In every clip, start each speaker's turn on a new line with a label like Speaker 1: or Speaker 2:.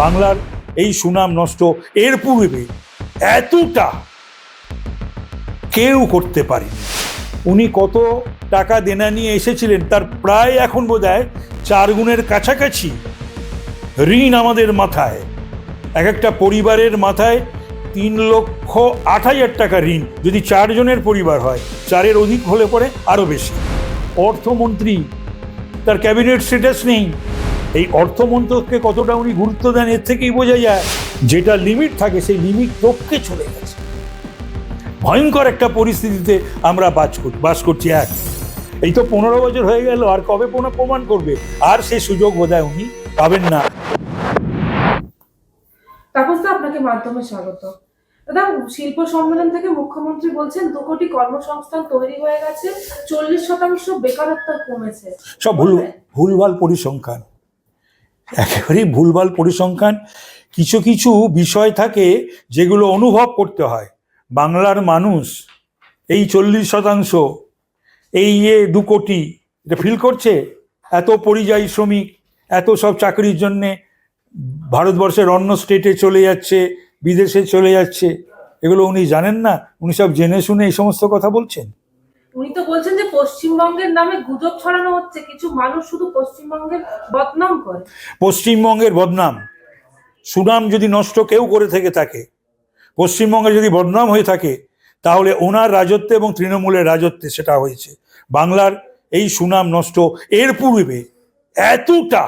Speaker 1: বাংলার এই সুনাম নষ্ট এর পূর্বে এতটা কেউ করতে পারেনি। উনি কত টাকা দেনা নিয়ে এসেছিলেন তার প্রায় এখন বোধ হয় চার গুণের কাছাকাছি ঋণ আমাদের মাথায়। এক একটা পরিবারের মাথায় তিন লক্ষ আট হাজার টাকা ঋণ, যদি চারজনের পরিবার হয়, চারের অধিক হলে পরে আরও বেশি। অর্থমন্ত্রী, তার ক্যাবিনেট স্ট্যাটাস নেই। এই অর্থমন্ত্রককে কতটা উনি গুরুত্ব দেন এর থেকেই বোঝা যায় যেটা লিমিট থাকে সেই লিমিট টপকে চলে গেছে। ভয়ঙ্কর একটা পরিস্থিতিতে আমরা বাস কর- বাস করছি। এক এই তো পনেরো বছর হয়ে গেল আর কবে পুনঃ প্রমাণ করবে? আর সেই সুযোগ বোধহয় উনি পাবেন না।
Speaker 2: তাপস আপনাকে মাধ্যমে স্বাগত। দাদা শিল্প সম্মেলন থেকে মুখ্যমন্ত্রী বলছেন দু কোটি কর্মসংস্থান তৈরি হয়ে গেছে চল্লিশ শতাংশ বেকারত্ব কমেছে।
Speaker 1: সব ভুল ভুলভাল পরিসংখ্যান। একেবারেই ভুলভাল পরিসংখ্যান। কিছু কিছু বিষয় থাকে যেগুলো অনুভব করতে হয়। বাংলার মানুষ এই চল্লিশ শতাংশ, এই যে দু কোটি, এটা ফিল করছে? এত পরিযায়ী শ্রমিক, এত সব চাকরির জন্যে ভারতবর্ষের অন্য স্টেটে চলে যাচ্ছে, বিদেশে চলে যাচ্ছে, এগুলো উনি জানেন না? উনি সব জেনে শুনে এই সমস্ত কথা বলছেন?
Speaker 2: উনি তো বলছেন যে পশ্চিমবঙ্গের নামে গুজব ছড়ানো হচ্ছে, কিছু মানুষ শুধু পশ্চিমবঙ্গের বদনাম করে।
Speaker 1: পশ্চিমবঙ্গের বদনাম, সুনাম যদি নষ্ট কেউ করে থেকে থাকে, পশ্চিমবঙ্গে যদি বদনাম হয়ে থাকে, তাহলে ওনার রাজত্বে এবং তৃণমূলের রাজত্বে সেটা হয়েছে। বাংলার এই সুনাম নষ্ট এর পূর্বে এতটা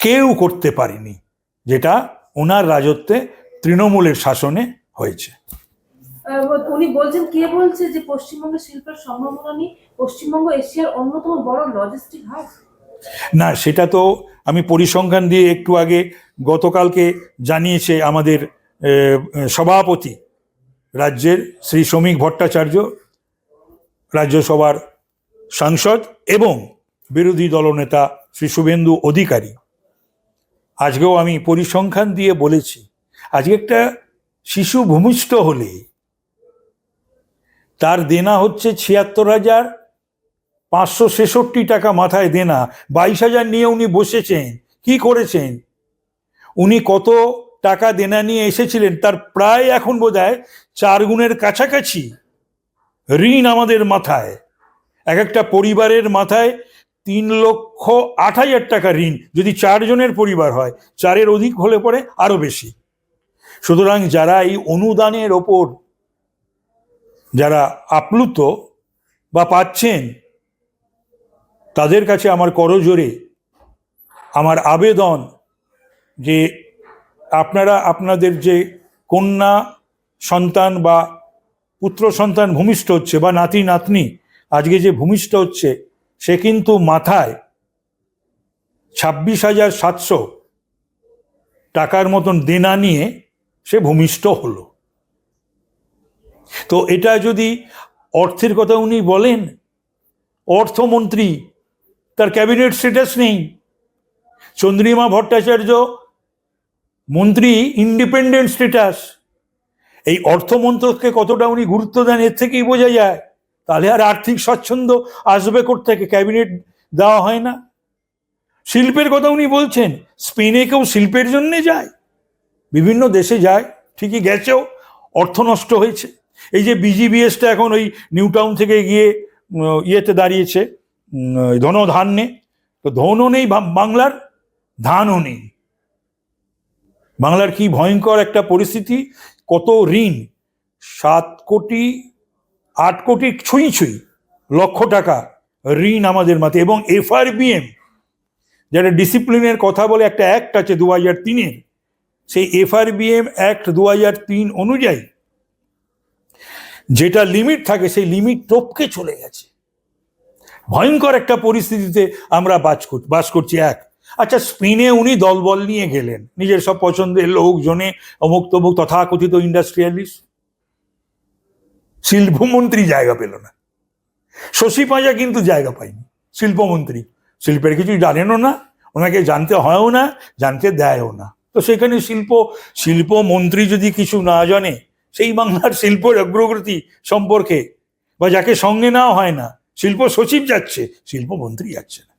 Speaker 1: কেউ করতে পারেনি, যেটা ওনার রাজত্বে তৃণমূলের শাসনে হয়েছে।
Speaker 2: উনি বলছেন, কে বলছে যে পশ্চিমবঙ্গের শিল্পের সম্ভাবনা নেই? পশ্চিমবঙ্গ এশিয়ার অন্যতম বড় লজিস্টিক হাব
Speaker 1: না, সেটা তো আমি পরিসংখ্যান দিয়ে একটু আগে গতকালকে জানিয়েছে আমাদের সভাপতি রাজ্যের শ্রী শ্রমিক ভট্টাচার্য, রাজ্যসভার সাংসদ এবং বিরোধী দলনেতা শ্রী শুভেন্দু অধিকারী। আজকেও আমি পরিসংখ্যান দিয়ে বলেছি, আজকে একটা শিশু ভূমিষ্ঠ হলে তার দেনা হচ্ছে ছিয়াত্তর হাজার পাঁচশো ছেষট্টি টাকা মাথায় দেনা। বাইশ হাজার নিয়ে উনি বসেছেন। কি করেছেন? উনি কত টাকা দেনা নিয়ে এসেছিলেন, তার প্রায় এখন বোধ হয় চার গুণের কাছাকাছি ঋণ আমাদের মাথায়। এক একটা পরিবারের মাথায় তিন লক্ষ আট হাজার টাকা ঋণ, যদি চারজনের পরিবার হয়, চারের অধিক হলে পরে আরও বেশি। সুতরাং যারা এই অনুদানের ওপর যারা আপ্লুত বা পাচ্ছেন, তাদের কাছে আমার করজোরে আমার আবেদন যে আপনারা আপনাদের যে কন্যা সন্তান বা পুত্র সন্তান ভূমিষ্ঠ হচ্ছে বা নাতি, নাতনি, আজকে যে ভূমিষ্ঠ হচ্ছে, সে কিন্তু মাথায় ছাব্বিশ হাজার সাতশো টাকার মতন দেনা নিয়ে সে ভূমিষ্ঠ হলো। তো এটা যদি অর্থের কথা উনি বলেন, অর্থমন্ত্রী, তার ক্যাবিনেট স্ট্যাটাস নেই। চন্দ্রিমা ভট্টাচার্য, মন্ত্রী, ইন্ডিপেন্ডেন্ট স্ট্যাটাস এই অর্থমন্ত্রককে কতটা উনি গুরুত্ব দেন, এর থেকেই বোঝা যায়। তাহলে আর আর্থিক স্বচ্ছন্দ আসবে থেকে ক্যাবিনেট দেওয়া হয় না। শিল্পের কথা উনি বলছেন, স্পেনে কেউ শিল্পের জন্যে যায়? বিভিন্ন দেশে যায়, ঠিকই গেছেও, অর্থ নষ্ট হয়েছে। এই যে বিজিবিএসটা এখন ওই নিউ টাউন থেকে গিয়ে ইয়েতে দাঁড়িয়েছে ধন ধান নে তো ধনও নেই বাংলার ধানও নেই। বাংলার কি ভয়ঙ্কর একটা পরিস্থিতি, কত ঋণ, সাত কোটি, আট কোটি, ছুঁই ছুঁই, লক্ষ টাকা ঋণ আমাদের মাথায়। এবং এফআরবিএম যারা ডিসিপ্লিনের কথা বলে, একটা অ্যাক্ট আছে দু হাজার তিনের। সেই এফআরবিএম অ্যাক্ট দু হাজার তিন অনুযায়ী যেটা লিমিট থাকে, সেই লিমিট টপকে চলে গেছে। ভয়ঙ্কর একটা পরিস্থিতিতে আমরা বাস বাস করছি। এক আচ্ছা স্পেনে উনি দলবল নিয়ে গেলেন। নিজের সব পছন্দের লোকজনে, অমুক তমুক তথাকথিত ইন্ডাস্ট্রিয়ালিস্ট শিল্পমন্ত্রী জায়গা পেল না। শশী পাঁজা কিন্তু জায়গা পায়নি, শিল্পমন্ত্রী। শিল্পের কিছু জানেনও না, ওনাকে জানতে হয়ও না, জানতে দেয়ও না। তো সেখানে শিল্প, শিল্পমন্ত্রী যদি কিছু না জানে সেই বাংলার শিল্পের অগ্রগতি সম্পর্কে বা যাকে সঙ্গে নেওয়া হয় না শিল্প সচিব যাচ্ছে শিল্পমন্ত্রী যাচ্ছে না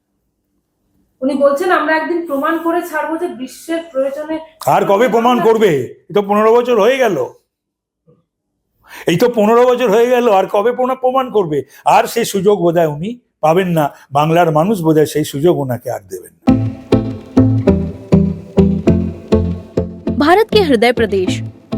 Speaker 2: উনি বলছেন আমরা একদিন প্রমাণ করে ছাড়বো যে বিশ্বের প্রয়োজনে
Speaker 1: আর কবে প্রমাণ করবে এই তো পনেরো বছর হয়ে গেল এই তো পনেরো বছর হয়ে গেল আর কবে প্রমাণ প্রমাণ করবে আর সেই সুযোগ বোধহয় উনি পাবেন না বাংলার মানুষ বোধহয় সেই সুযোগ ওনাকে আর দেবেন না
Speaker 3: भारत के हृदय प्रदेश